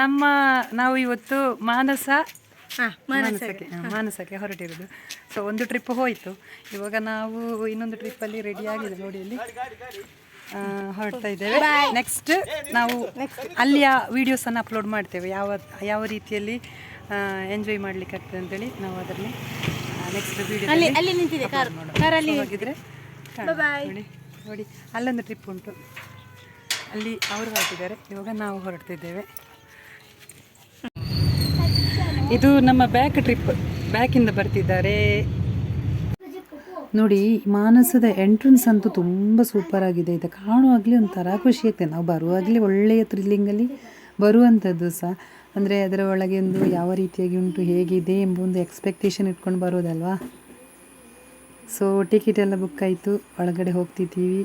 ನಮ್ಮ ನಾವು ಇವತ್ತು ಮಾನಸ ಮಾನಸಕ್ಕೆ. ಮಾನಸಕ್ಕೆ ಹೊರಟಿರೋದು. ಸೊ ಒಂದು ಟ್ರಿಪ್ ಹೋಯಿತು. ಇವಾಗ ನಾವು ಇನ್ನೊಂದು ಟ್ರಿಪ್ಪಲ್ಲಿ ರೆಡಿ ಆಗಿದೆ ನೋಡಿ ಅಲ್ಲಿ ಹೊರಡ್ತಾ ಇದ್ದೇವೆ. ನೆಕ್ಸ್ಟ್ ನಾವು ಅಲ್ಲಿಯ ವಿಡಿಯೋಸನ್ನು ಅಪ್ಲೋಡ್ ಮಾಡ್ತೇವೆ. ಯಾವ ಯಾವ ರೀತಿಯಲ್ಲಿ ಎಂಜಾಯ್ ಮಾಡ್ಲಿಕ್ಕೆ ಆಗ್ತದೆ ಅಂತೇಳಿ ನಾವು ಅದರಲ್ಲಿ ನೆಕ್ಸ್ಟ್ ವಿಡಿಯೋ ಅಲ್ಲಿ ಹೋಗಿದ್ರೆ ನೋಡಿ ನೋಡಿ. ಅಲ್ಲೊಂದು ಟ್ರಿಪ್ ಉಂಟು. ಅಲ್ಲಿ ಅವರು ಹೊರಟಿದ್ದಾರೆ. ಇವಾಗ ನಾವು ಹೊರಡ್ತಿದ್ದೇವೆ. ಇದು ನಮ್ಮ ಬ್ಯಾಕ್ ಟ್ರಿಪ್ ಬ್ಯಾಕಿಂದ ಬರ್ತಿದ್ದಾರೆ. ನೋಡಿ, ಮಾನಸದ ಎಂಟ್ರೆನ್ಸ್ ಅಂತೂ ತುಂಬ ಸೂಪರ್ ಆಗಿದೆ. ಇದು ಕಾಣುವಾಗಲೇ ಒಂಥರ ಖುಷಿ ಆಗ್ತದೆ. ನಾವು ಬರುವಾಗಲೇ ಒಳ್ಳೆಯ ಥ್ರಿಲ್ಲಿಂಗಲ್ಲಿ ಬರುವಂಥದ್ದು ಸಹ. ಅಂದರೆ ಅದರ ಒಳಗೆ ಒಂದು ಯಾವ ರೀತಿಯಾಗಿ ಉಂಟು, ಹೇಗಿದೆ ಎಂಬ ಒಂದು ಎಕ್ಸ್ಪೆಕ್ಟೇಷನ್ ಇಟ್ಕೊಂಡು ಬರೋದಲ್ವಾ ಸೊ ಟಿಕೆಟ್ ಎಲ್ಲ ಬುಕ್ ಆಯಿತು. ಒಳಗಡೆ ಹೋಗ್ತಿದ್ದೀವಿ.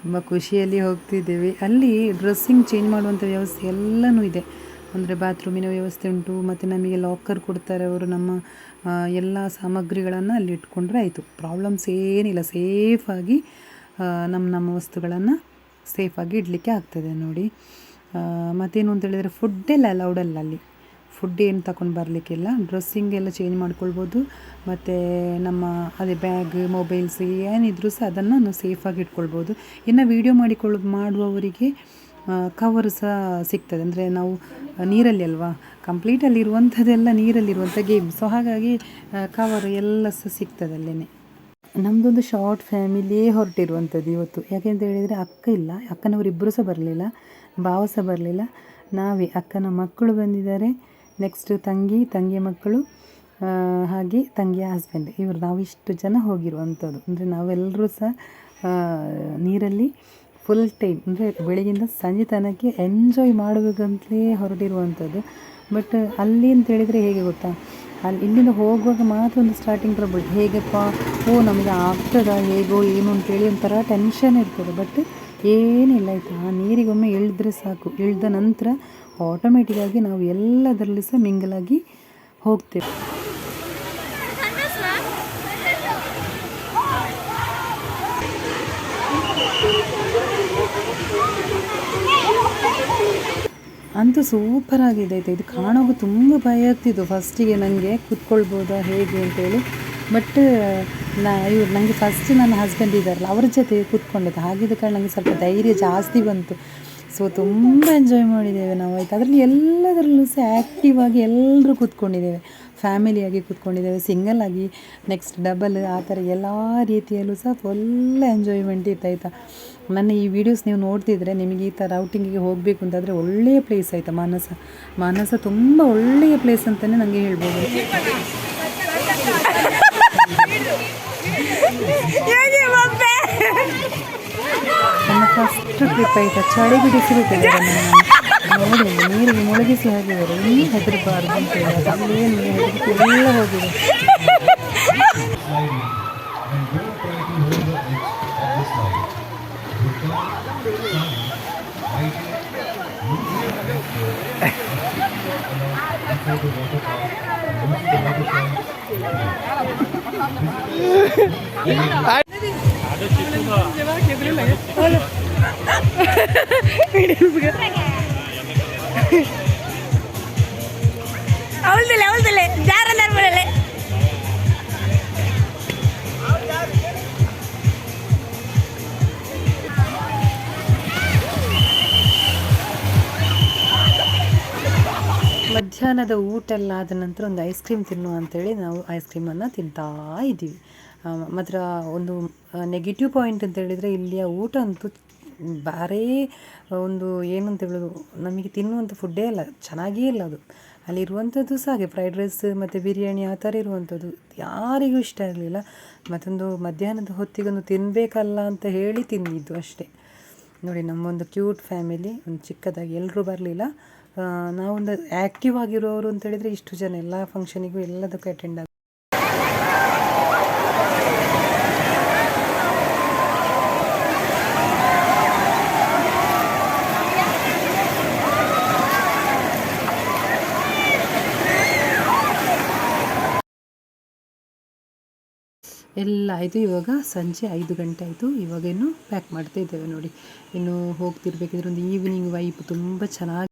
ತುಂಬ ಖುಷಿಯಲ್ಲಿ ಹೋಗ್ತಿದ್ದೇವೆ. ಅಲ್ಲಿ ಡ್ರೆಸ್ಸಿಂಗ್ ಚೇಂಜ್ ಮಾಡುವಂಥ ವ್ಯವಸ್ಥೆ ಎಲ್ಲನೂ ಇದೆ. ಅಂದರೆ ಬಾತ್ರೂಮಿನ ವ್ಯವಸ್ಥೆ ಉಂಟು, ಮತ್ತು ನಮಗೆ ಲಾಕರ್ ಕೊಡ್ತಾರೆ ಅವರು ನಮ್ಮ ಎಲ್ಲ ಸಾಮಗ್ರಿಗಳನ್ನು ಅಲ್ಲಿ ಇಟ್ಕೊಂಡ್ರೆ ಆಯಿತು. ಪ್ರಾಬ್ಲಮ್ಸ್ ಏನಿಲ್ಲ ಸೇಫಾಗಿ ನಮ್ಮ ನಮ್ಮ ವಸ್ತುಗಳನ್ನು ಸೇಫಾಗಿ ಇಡಲಿಕ್ಕೆ ಆಗ್ತದೆ ನೋಡಿ. ಮತ್ತೇನು ಅಂತ ಹೇಳಿದರೆ ಫುಡ್ಡೆಲ್ಲ ಅಲೌಡ್ ಅಲ್ಲ ಅಲ್ಲಿ. ಫುಡ್ ಏನು ತಗೊಂಡು ಬರಲಿಕ್ಕಿಲ್ಲ. ಡ್ರೆಸ್ಸಿಂಗ್ ಎಲ್ಲ ಚೇಂಜ್ ಮಾಡ್ಕೊಳ್ಬೋದು. ಮತ್ತು ನಮ್ಮ, ಅದೇ ಬ್ಯಾಗ್ ಮೊಬೈಲ್ಸ್ ಏನಿದ್ರೂ ಸಹ ಅದನ್ನು ಸೇಫಾಗಿ ಇಟ್ಕೊಳ್ಬೋದು. ಇನ್ನು ವೀಡಿಯೋ ಮಾಡಿಕೊಳ್ಳ, ಮಾಡುವವರಿಗೆ ಕವರ್ ಸಹ ಸಿಗ್ತದೆ. ಅಂದರೆ ನಾವು ನೀರಲ್ಲಿ ಅಲ್ವಾ? ಕಂಪ್ಲೀಟಲ್ಲಿ ಇರುವಂಥದ್ದೆಲ್ಲ ನೀರಲ್ಲಿರುವಂಥ ಗೇಮ್ ಸೊ ಹಾಗಾಗಿ ಕವರ್ ಎಲ್ಲ ಸಹ ಸಿಗ್ತದೆ ಅಲ್ಲೇ ನಮ್ಮದೊಂದು ಶಾರ್ಟ್ ಫ್ಯಾಮಿಲಿಯೇ ಹೊರಟಿರುವಂಥದ್ದು ಇವತ್ತು. ಯಾಕೆಂತ ಹೇಳಿದರೆ, ಅಕ್ಕ ಇಲ್ಲ. ಅಕ್ಕನವರಿಬ್ಬರು ಸಹ ಬರಲಿಲ್ಲ. ಭಾವ ಸಹ ಬರಲಿಲ್ಲ. ನಾವೇ, ಅಕ್ಕನ ಮಕ್ಕಳು ಬಂದಿದ್ದಾರೆ. ನೆಕ್ಸ್ಟ್ ತಂಗಿ, ತಂಗಿಯ ಮಕ್ಕಳು ಹಾಗೆ ತಂಗಿಯ ಹಸ್ಬೆಂಡ್ ಇವರು ನಾವು ಇಷ್ಟು ಜನ ಹೋಗಿರುವಂಥದ್ದು. ಅಂದರೆ ನಾವೆಲ್ಲರೂ ಸಹ ನೀರಲ್ಲಿ ಫುಲ್ ಟೈಮ್ ಅಂದರೆ ಬೆಳಗಿಂದ ಸಂಜೆ ತನಕ್ಕೆ ಎಂಜಾಯ್ ಮಾಡಬೇಕಂತಲೇ ಹೊರಟಿರುವಂಥದ್ದು. ಬಟ್ ಅಲ್ಲಿ ಅಂತ ಹೇಳಿದರೆ ಹೇಗೆ ಗೊತ್ತಾ? ಅಲ್ಲಿ ಇಲ್ಲಿಂದ ಹೋಗುವಾಗ ಮಾತ್ರ ಒಂದು ಸ್ಟಾರ್ಟಿಂಗ್ ಪ್ರಾಬ್ಲಮ್ ಹೇಗಪ್ಪ? ಓ, ನಮಗೆ ಆಗ್ತದ? ಹೇಗೋ, ಏನು ಅಂತೇಳಿ ಒಂಥರ ಟೆನ್ಷನ್ ಇರ್ತದೆ. ಬಟ್ ಏನಿಲ್ಲ ಆಯಿತಾ? ಆ ನೀರಿಗೊಮ್ಮೆ ಇಳಿದ್ರೆ ಸಾಕು. ಇಳಿದ ನಂತರ ಆಟೋಮೆಟಿಕ್ಕಾಗಿ ನಾವು ಎಲ್ಲದರಲ್ಲಿ ಸಹ ಮಿಂಗಲಾಗಿ ಹೋಗ್ತೇವೆ. ಅಂತೂ ಸೂಪರ್ ಆಗಿದೆ ಆಯಿತಾ. ಇದು ಕಾಣೋಕೆ ತುಂಬ ಭಯ ಆಗ್ತಿದ್ದು ಫಸ್ಟಿಗೆ ನನಗೆ ಕೂತ್ಕೊಳ್ಬೋದಾ ಹೇಗೆ ಅಂತೇಳಿ ಬಟ್ ನಾ, ಇವ್ರು ನನಗೆ ಫಸ್ಟ್ ನನ್ನ ಹಸ್ಬೆಂಡ್ ಇದ್ದಾರಲ್ಲ, ಅವ್ರ ಜೊತೆ ಕೂತ್ಕೊಂಡಿದ್ದೆ ಹಾಗಿದ್ದ ಕಾರಣ ನನಗೆ ಸ್ವಲ್ಪ ಧೈರ್ಯ ಜಾಸ್ತಿ ಬಂತು. ಸೊ ತುಂಬ ಎಂಜಾಯ್ ಮಾಡಿದ್ದೇವೆ ನಾವು ಆಯ್ತು. ಅದರಲ್ಲಿ ಎಲ್ಲದರಲ್ಲೂ ಸಹ ಆ್ಯಕ್ಟಿವ್ ಆಗಿ ಎಲ್ಲರೂ ಕೂತ್ಕೊಂಡಿದ್ದೇವೆ. ಫ್ಯಾಮಿಲಿಯಾಗಿ ಕೂತ್ಕೊಂಡಿದ್ದೇವೆ. ಸಿಂಗಲ್ ಆಗಿ ನೆಕ್ಸ್ಟ್ ಡಬಲ್ ಆ ಥರ ಎಲ್ಲ ರೀತಿಯಲ್ಲೂ ಸಹ ಫುಲ್ ಎಂಜಾಯ್ಮೆಂಟ್ ಇತ್ತು ಆಯಿತಾ. ನನ್ನ ಈ ವಿಡಿಯೋಸ್ ನೀವು ನೋಡ್ತಿದ್ರೆ ನಿಮಗೆ ಈ ಥರ ಔಟಿಂಗಿಗೆ ಹೋಗಬೇಕು ಅಂತಾದರೆ ಒಳ್ಳೆಯ ಪ್ಲೇಸ್ ಆಯಿತಾ ಮಾನಸ. ಮಾನಸ ತುಂಬ ಒಳ್ಳೆಯ ಪ್ಲೇಸ್ ಅಂತಲೇ ನನಗೆ ಹೇಳ್ಬೋದು. ನನ್ನ ಫಸ್ಟ್ ಟ್ರಿಪ್ ಆಯಿತಾ. ಚಳಿ ಬಿಡಿಸಿರುತ್ತೆ ನೋಡಿ ನೀರಿಗೆ ಮುಳುಗಿಸಿ ಹಾಕಿದ್ದಾರೆ ಇನ್ನೂ ಹೆದರಬಾರ್ದು ಅಂತ ಹೇಳಿ ಅಲ್ಲೇ ನೀರು ಹೆದರಿಕೆ ಎಲ್ಲ ಹೋಗಿದೆ ಅವಳ್ದಲೆ ಅವಳ್ದಲೆ ಜಾರಲ್ಲ ಬಿಡಲೆ ಮಧ್ಯಾಹ್ನದ ಊಟ ಎಲ್ಲ ಆದ ನಂತರ ಒಂದು ಐಸ್ ಕ್ರೀಮ್ ತಿನ್ನು ಅಂತೇಳಿ ನಾವು ಐಸ್ ಕ್ರೀಮನ್ನು ತಿಂತಾ ಇದ್ದೀವಿ. ಮಾತ್ರ ಒಂದು ನೆಗೆಟಿವ್ ಪಾಯಿಂಟ್ ಅಂತ ಹೇಳಿದರೆ ಇಲ್ಲಿಯ ಊಟ ಅಂತೂ ಬಾರೇ ಒಂದು ಏನು ಅಂತ ಹೇಳೋದು, ನಮಗೆ ತಿನ್ನುವಂಥ ಫುಡ್ಡೇ ಅಲ್ಲ, ಚೆನ್ನಾಗೇ ಇಲ್ಲ ಅದು. ಅಲ್ಲಿರುವಂಥದ್ದು ಸಹ ಹಾಗೆ ಫ್ರೈಡ್ ರೈಸ್ ಮತ್ತು ಬಿರಿಯಾನಿ ಆ ಥರ ಇರುವಂಥದ್ದು ಯಾರಿಗೂ ಇಷ್ಟ ಆಗಲಿಲ್ಲ ಮತ್ತೊಂದು ಮಧ್ಯಾಹ್ನದ ಹೊತ್ತಿಗೊಂದು ತಿನ್ನಬೇಕಲ್ಲ ಅಂತ ಹೇಳಿ ತಿಂದಿದ್ದು ಅಷ್ಟೇ. ನೋಡಿ, ನಮ್ಮೊಂದು ಕ್ಯೂಟ್ ಫ್ಯಾಮಿಲಿ ಒಂದು ಚಿಕ್ಕದಾಗಿ ಎಲ್ಲರೂ ಬರಲಿಲ್ಲ. ನಾವೊಂದು ಆ್ಯಕ್ಟಿವ್ ಆಗಿರೋರು ಅಂತ ಹೇಳಿದರೆ ಇಷ್ಟು ಜನ, ಎಲ್ಲ ಫಂಕ್ಷನಿಗೂ ಎಲ್ಲದಕ್ಕೂ ಅಟೆಂಡ್ ಆಗ ಎಲ್ಲ ಆಯಿತು. ಇವಾಗ ಸಂಜೆ ಐದು ಗಂಟೆ ಆಯಿತು. ಇವಾಗ ಇನ್ನು ಪ್ಯಾಕ್ ಮಾಡ್ತಾ ಇದ್ದೇವೆ ನೋಡಿ. ಇನ್ನು ಹೋಗ್ತಿರ್ಬೇಕಿದ್ರೆ ಒಂದು ಈವ್ನಿಂಗ್ ವೈಪ್ ತುಂಬ ಚೆನ್ನಾಗಿ